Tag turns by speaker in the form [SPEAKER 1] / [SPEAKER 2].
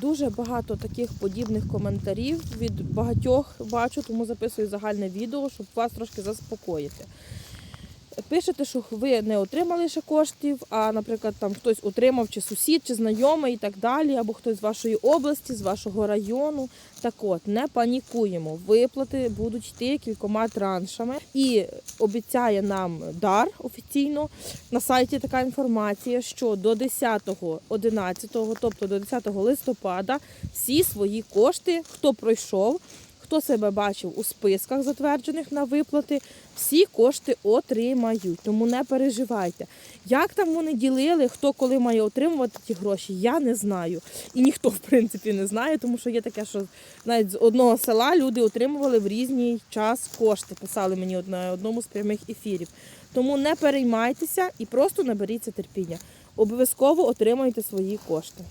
[SPEAKER 1] Дуже багато таких подібних коментарів від багатьох бачу, тому записую загальне відео, щоб вас трошки заспокоїти. Пишете, що ви не отримали ще коштів, а, наприклад, там хтось отримав, чи сусід, чи знайомий і так далі, або хтось з вашої області, з вашого району. Так от, не панікуємо. Виплати будуть йти кількома траншами. І обіцяє нам дар офіційно на сайті така інформація, що до 10.11, тобто до 10 листопада, всі свої кошти, хто пройшов, хто себе бачив у списках затверджених на виплати, всі кошти отримають. Тому не переживайте. Як там вони ділили, хто коли має отримувати ті гроші, я не знаю. І ніхто, в принципі, не знає, тому що є таке, що навіть з одного села люди отримували в різний час кошти. Писали мені на одному з прямих ефірів. Тому не переймайтеся і просто наберіться терпіння. Обов'язково отримайте свої кошти.